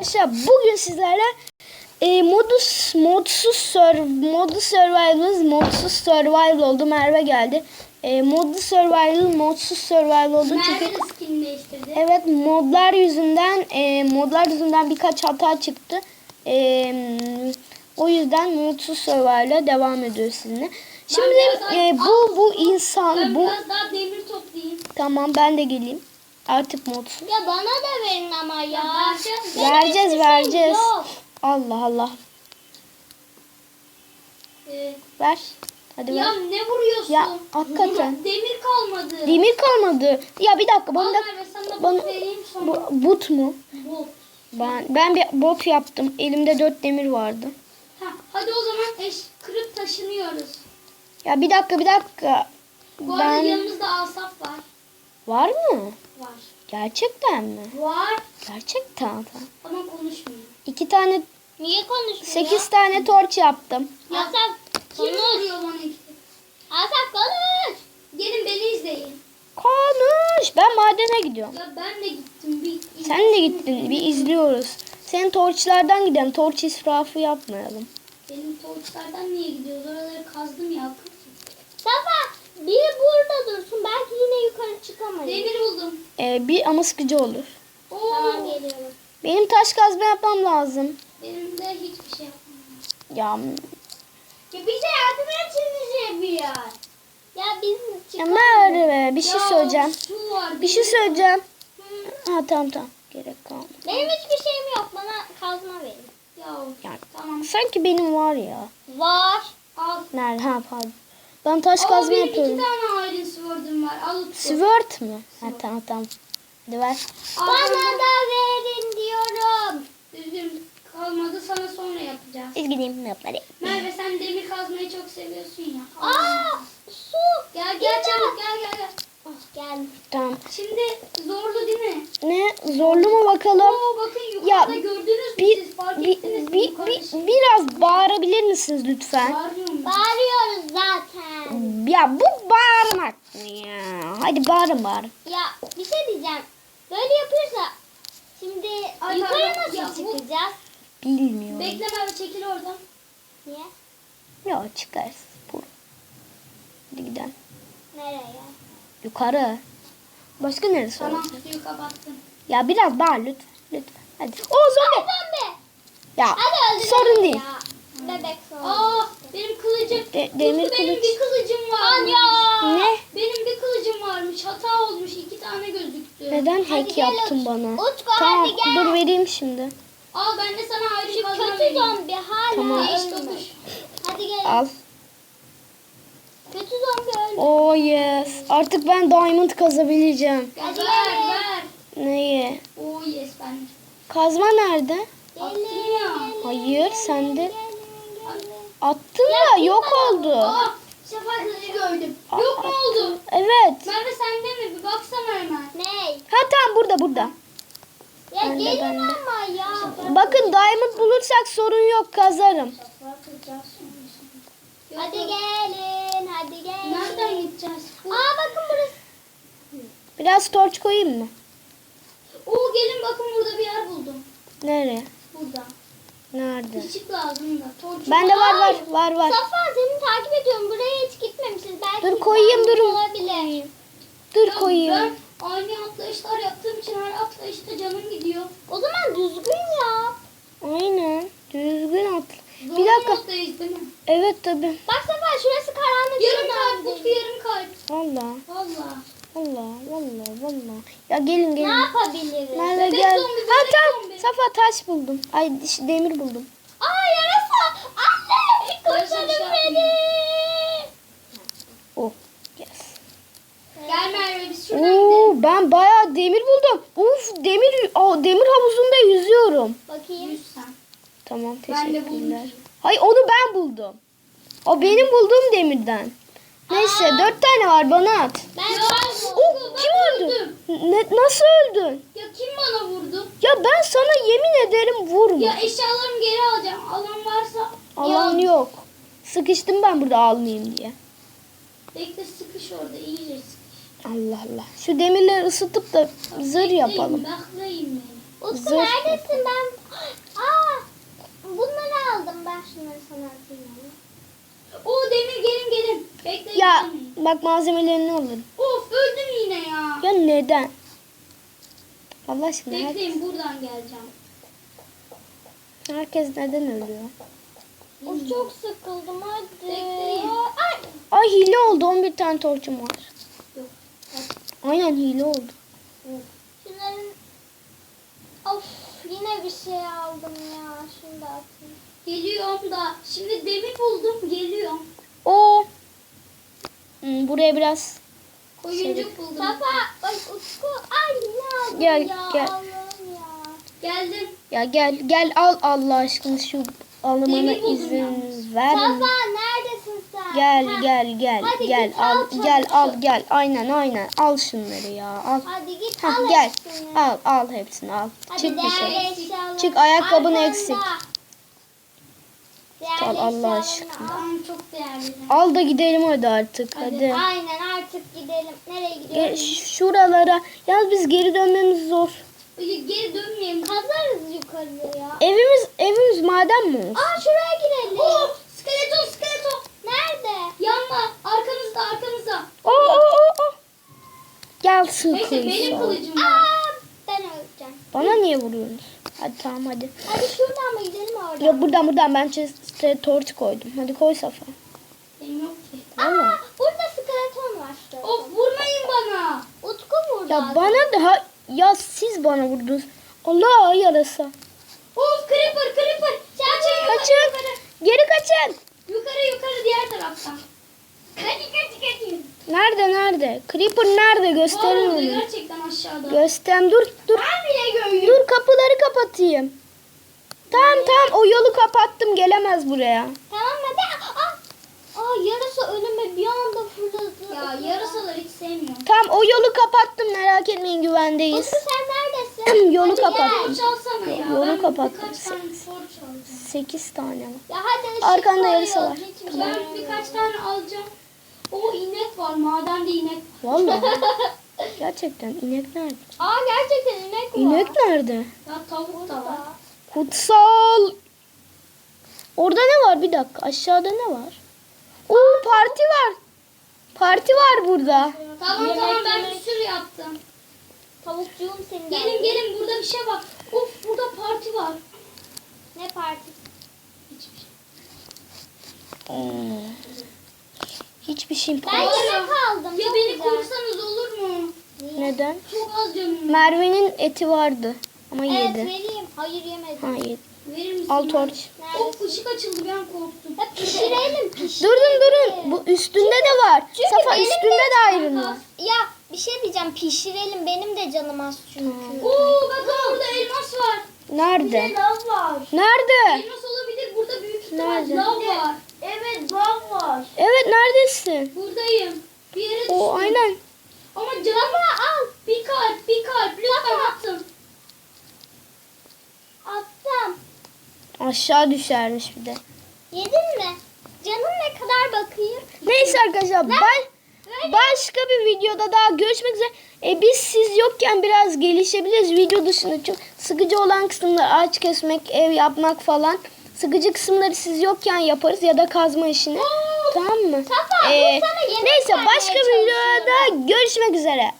Arkadaşlar bugün sizlerle e, modus modsuz sur modus survival modsuz survival oldu Merve geldi. E, modus survival modsuz survival oldu çünkü Merve de skin değiştirdi. evet modlar yüzünden e, modlar yüzünden birkaç hata çıktı. E, o yüzden modsuz survival'e devam ediyor sizinle. Şimdi e, bu bu Ben insan bu biraz daha demir toplayayım. tamam ben de geleyim. Artık modsuz. Ya bana da verin ama ya. vereceğiz. Benim Vereceğiz, vereceğiz. yok. Allah Allah. Ee, Ver. Hadi ver. ya ne vuruyorsun? Ya, hakikaten. Demir kalmadı. Demir kalmadı. Ya bir dakika bana da bana- bot vereyim sonra. bu, but mu? Bot. Ben ben bir bot yaptım. Elimde dört demir vardı. Ha, hadi o zaman eş kırıp taşınıyoruz. Ya bir dakika bir dakika. Bu arada Ben yanımızda asaf var. Var mı? Var. Gerçekten mi? Var Gerçekten. ama konuşmuyor. İki tane Niye konuşmuyor? sekiz tane torç yaptım. Asaf Kim konuş. vuruyor bana iki? Asaf konuş. Gelin beni izleyin. Konuş. Ben madene gidiyorum. Ya ben de gittim. Bir Sen de gittin. Bir izliyoruz. Senin torçlardan gidelim. Torç israfı yapmayalım. Benim torçlardan niye gidiyoruz? Oraları kazdım ya. Safa biri burada dursun. Belki yine yukarı çıkamayız. Demir buldum. Ee, bir ama sıkıcı olur. Oo. Tamam geliyorum. Benim taş kazma yapmam lazım. Benim de hiçbir şey yapmam. Ya, Ya bize yardım etsiniz biraz. Ya biz ya çıkamayız. Merve bir şey Ya, söyleyeceğim. Var. Bir şey söyleyeceğim. Hı. Ha tamam tamam. Gerek kalmadı. Benim hiçbir şeyim yok. Bana kazma verin. Ya Yani, tamam. sanki benim var ya. Var. Al. Nerede? Ha pardon. Ben taş Aa, kazma benim yapıyorum. iki tane Iron Sword'um var. Al. Sword mu? Ha tamam tamam. Hadi ver. Bana da verin diyorum. Üzgün kalmadı sana sonra yapacağız. Biz gideyim yapmayı. Merve sen demir kazmayı çok seviyorsun ya. Aa su. Gel gel çabuk gel gel gel. Ah, geldim. Tamam. Şimdi zorlu değil mi? Ne? Zorlu mu bakalım? Oo bakın Ya, gördünüz mü Bir, siz fark bir, ettiniz mi? bir, Yukarıda bir, biraz bağırabilir misiniz lütfen? Bağırıyorum ben. Bağırıyoruz zaten. Ya bu bağırmak mı ya? Hadi bağırın bağırın. Ya bir şey diyeceğim. Böyle yapıyorsa şimdi Ay, yukarı nasıl Ya bu- çıkacağız? Bilmiyorum. Bekle Merve çekil oradan. Niye? Yok çıkarız. Bur. Hadi gidelim. Nereye? Yukarı. Başka neresi Tamam olacak? suyu kapattım. Ya biraz bağır lütfen. Lütfen. Hadi. O zombi. Pembe. Ya Hadi sorun değil. Ya. Bebek sorun. Aa benim kılıcım. De- demir Utku, benim kılıç. bir kılıcım var. Anya. Ne? Benim bir kılıcım varmış. Hata olmuş. iki tane gözüktü. Neden Hadi hack yaptın Utku. bana? Utku, tamam hadi gel. dur vereyim şimdi. Al ben de sana ayrı Şu kazma kötü zombi hala Tamam. Tokuş. Hadi gel. Al. Kötü zombi öldü. Oh yes. Artık ben diamond kazabileceğim. Ya Hadi ver gelin. ver. Neyi? Oo yes ben. Kazma nerede? Ya. Hayır sende. Attın da yok oldu. Aa kılıcı gördüm. Aa, Yok mu oldu? Evet. Merve sende mi? Bir baksana hemen. Ney? Ha tamam burada burada. Ya Ben de, gelin ben de. ama ya. Bakın diamond bulursak sorun yok kazarım. Hadi gelin, hadi gelin. Nereden gideceğiz? Aa bakın burası. Biraz torç koyayım mı? Gelin bakın burada bir yer buldum. Nereye? Burada. Nerede? Işık lazım da. Torç Bende var var var var. Safa seni takip ediyorum. Buraya hiç gitmemişiz. Belki Dur, koyayım, güzel dur. Olabilir. Dur Ya koyayım. Ben aynı atlayışlar yaptığım için her atlayışta canım gidiyor. O zaman düzgün yap. Aynen. Düzgün at. Zor Bir dakika. moddayız değil mi? Evet tabi. Bak Safa şurası karanlık. Yarım kalp Utku yarım kalp. Valla. Valla. Valla. Valla. Valla. Ya gelin Ne gelin. yapabiliriz? Merve gel. zombi, Ha tamam. Safa taş buldum. Ay demir buldum. Aa yarasa. Anne. Kurtarın beni. Oh. Yes. Gel Merve biz şuradan gidelim. Oo ben bayağı demir buldum. Uf demir o demir havuzunda yüzüyorum. Bakayım. Yüz sen. Tamam Ben de teşekkürler. buldum. Hayır onu ben buldum. O benim bulduğum demirden. Neyse Aa. dört tane var bana at. Ben Oh, ben kim öldü? Ne, nasıl öldün? Ya kim bana vurdu? Ya ben sana yemin ederim vurma. Ya eşyalarımı geri alacağım. Alan varsa Alan Ya, yok. Sıkıştım ben burada almayayım diye. Bekle sıkış orada iyice sıkış. Allah Allah. Şu demirleri ısıtıp da zırh Bekleyin, yapalım. Bekleyin beni. Utku neredesin ben? Aa, bunları aldım ben şunları sana atayım. Oo demir gelin gelin. Bekleyin. Ya bak malzemelerini alırım. Of öldüm yine ya. Ya neden? Allah aşkına Bekleyin buradan geleceğim. herkes neden ölüyor? Of çok sıkıldım hadi. Bekleyin. Ay, Ay hile oldu 11 tane torçum var. Yok. Aynen hile oldu. şunların... Of yine bir şey aldım ya. Şunu da atayım. Geliyorum da. Şimdi demir buldum. Geliyorum. O Hmm, buraya biraz Koyuncuk buldum. Safa, ay Utku, ay ne Gel, ya gel. Allah'ım ya. Geldim. ya gel gel al Allah aşkına şu almana Demir buldum izin ver. Safa neredesin sen? Gel Ha, gel gel Hadi gel git, al al gel al gel aynen aynen al şunları ya al. Hadi git Hah, al gel hepsini. al al hepsini al. Hadi Çık bir değerli şey. eşyalar Çık, ayakkabın arkanda. eksik. Al, Allah aşkına. Tamam çok değerli. Al da gidelim hadi artık hadi. Aynen artık gidelim. Nereye Ge- gidiyoruz? şuralara. Yalnız biz geri dönmemiz zor. Geri dönmeyelim. Kazarız yukarıya ya. Evimiz evimiz maden mi? Aa şuraya girelim. Of skeleton skeleton. Nerede? Yanma. Arkanızda arkanızda. Oo, oo, oo, oo. Gelsin Neyse benim kılıcım var. Aa ben öleceğim. Bana niye vuruyorsunuz? Hadi tamam hadi. Hadi şuradan mı gidelim oradan? Ya buradan buradan ben chest'e torç koydum. Hadi koy Safa. Benim yok ki. Aa Valla. burada skeleton var. Of vurmayın bana. Utku burada. Ya bana daha ya siz bana vurdunuz. Allah yarasa. Of creeper creeper. Kaçın Kaçın. yukarı. Geri kaçın. Yukarı yukarı diğer taraftan. Kaçın kaçın kaçın. Nerede nerede? Creeper nerede? Gösterin onu. gerçekten aşağıda. Göster. Dur dur. Ben bile kapatayım. Tamam tamam o yolu kapattım gelemez buraya. Tamam hadi. Aa, aa yarasa önüme bir anda fırladı. Ya yarasaları hiç sevmiyorum. Tamam o yolu kapattım merak etmeyin güvendeyiz. Utku sen neredesin? Yolu Hadi kapattım. Alsana ya. Yolu ben kapattım. birkaç tane torç alacağım. 8 tane var. Ya hadi Arkanda yarasa var. şey Ben birkaç tane alacağım. O inek var. Madende inek. Vallahi. Gerçekten inek nerede? Aa gerçekten inek var. İnek nerede? Ya tavuk da var. Kutsal. Orada ne var? Bir dakika. Aşağıda ne var? Oo parti var. Parti var burada. Tamam Yemek tamam ben yemek. bir sürü yaptım. Tavukcuğum senin Gelin geldi. gelin burada bir şey var. Of burada parti var. Ne partisi? Hiçbir şey. Hmm. Hiçbir şey Ben parti. Yemek aldım. Ya çok beni güzel. mu? Neden? Çok az var. Merve'nin eti vardı. Ama Evet yedi. vereyim. Hayır yemedim. Ha yedi. Verir misin? Al torç. Of ışık açıldı ben korktum. Ya pişirelim pişirelim. Durun durun. Bu üstünde de var. Çünkü Safa benim üstünde de ayrım var. Ya bir şey diyeceğim pişirelim. Benim de canım az çünkü. Oo bakın burada elmas var. Nerede? lav var. Nerede? Elmas olabilir. Burada büyük ihtimal Nerede? lav var. Evet lav var. Evet neredesin? Buradayım. Bir yere düştüm. O aynen. Ama canım al. Bir kalp bir kalp. Lütfen atın. Attım. Aşağı düşermiş bir de. Yedin mi? Canım ne kadar bakayım? Neyse arkadaşlar ben başka bir videoda daha görüşmek üzere. E, biz siz yokken biraz gelişebiliriz. Video dışında çok sıkıcı olan kısımlar ağaç kesmek, ev yapmak falan. Sıkıcı kısımları siz yokken yaparız ya da kazma işini. Tamam mı? E, sana yemek neyse başka bir videoda görüşmek üzere.